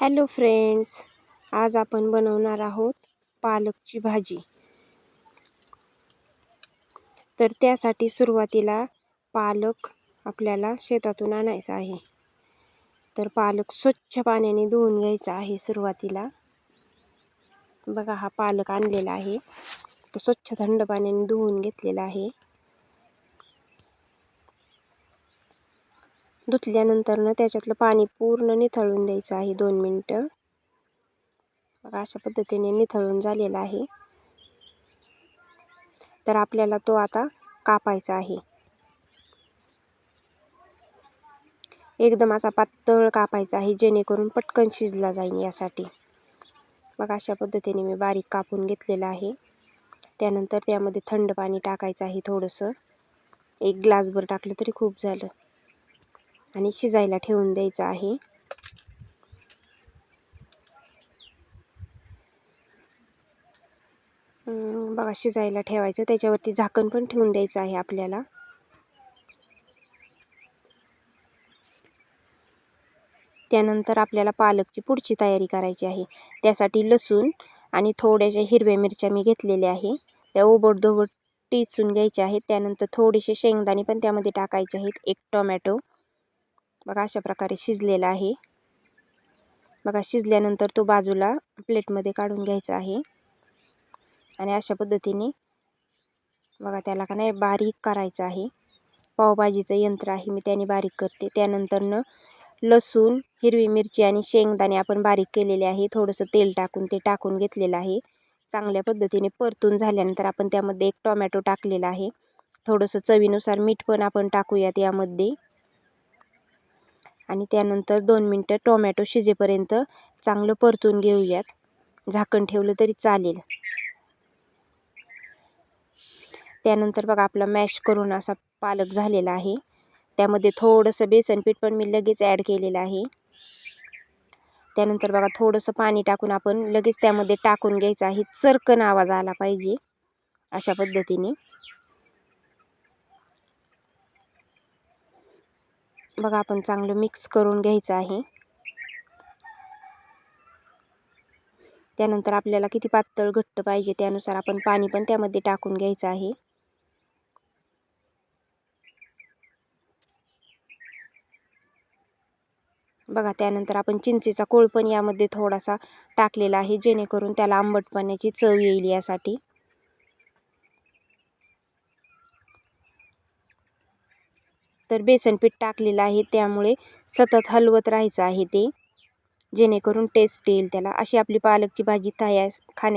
Hello friends आज आपण बनवणार आहोत पालकची भाजी. तर त्यासाठी सुरुवातीला पालक आपल्याला शेतातून आणायचा आहे. तर पालक स्वच्छ पाण्याने धुवून घ्यायचा आहे सुरुवातीला. बघा हा पालक आणलेला आहे. तो स्वच्छ थंड पाण्याने धुवून घेतलेला आहे. धुतल्यानंतर ना त्याच्यातलं पाणी पूर्ण निथळून द्यायचं आहे दोन मिनटं. बघा अशा पद्धतीने निथळून झालेला आहे. तर आपल्याला तो आता कापायचा आहे. एकदम असा पातळ कापायचा आहे जेणेकरून पटकन शिजला जाईल यासाठी. बघा अशा पद्धतीने मी बारीक कापून घेतलेला आहे. त्यानंतर त्यामध्ये थंड पाणी टाकायचं आहे थोडंसं. एक ग्लासभर टाकलं तरी खूप झालं. आणि शिजायला ठेवून द्यायचं आहे. बघा शिजायला ठेवायचं. त्याच्यावरती झाकण पण ठेवून द्यायचं आहे आपल्याला. त्यानंतर आपल्याला पालकची पुढची तयारी करायची आहे. त्यासाठी लसूण आणि थोड्याशा हिरव्या मिरच्या मी घेतलेल्या आहे. त्या ओबडधोबड टिचून घ्यायच्या आहेत. त्यानंतर थोडेसे शेंगदाणे पण त्यामध्ये टाकायचे आहेत. एक टोमॅटो. बघा अशा प्रकारे शिजलेला आहे. बघा शिजल्यानंतर तो बाजूला प्लेटमध्ये काढून घ्यायचा आहे. आणि अशा पद्धतीने बघा त्याला का नाही बारीक करायचं आहे. पावभाजीचं यंत्र आहे मी त्याने बारीक करते. त्यानंतरनं लसूण हिरवी मिरची आणि शेंगदाणे आपण बारीक केलेले आहे. थोडंसं तेल टाकून ते टाकून घेतलेलं आहे. चांगल्या पद्धतीने परतून झाल्यानंतर आपण त्यामध्ये एक टोमॅटो टाकलेला आहे. थोडंसं चवीनुसार मीठ पण आपण टाकूयात यामध्ये. आणि त्यानंतर दोन मिनटं टोमॅटो शिजेपर्यंत चांगलं परतून घेऊयात. झाकण ठेवलं तरी चालेल. त्यानंतर बघा आपला मॅश करून असा पालक झालेला आहे. त्यामध्ये थोडंसं बेसन पीठ पण मी लगेच ॲड केलेलं आहे. त्यानंतर बघा थोडंसं पाणी टाकून आपण लगेच त्यामध्ये टाकून घ्यायचं आहे. चरकन आवाज आला पाहिजे अशा पद्धतीने. बघा आपण चांगलं मिक्स करून घ्यायचं आहे. त्यानंतर आपल्याला किती पातळ घट्ट पाहिजे त्यानुसार आपण पाणी पण त्यामध्ये टाकून घ्यायचं आहे. बघा त्यानंतर आपण चिंचेचा कोळ पण यामध्ये थोडासा टाकलेला आहे जेणेकरून त्याला आंबटपणाची चव येईल यासाठी. तर बेसन पीठ टाकलेलं आहे. त्यामुळे सतत हलवत राहायचं आहे ते. जेणेकरून टेस्ट येईल त्याला. अशी आपली पालकची भाजी तयार खाण्या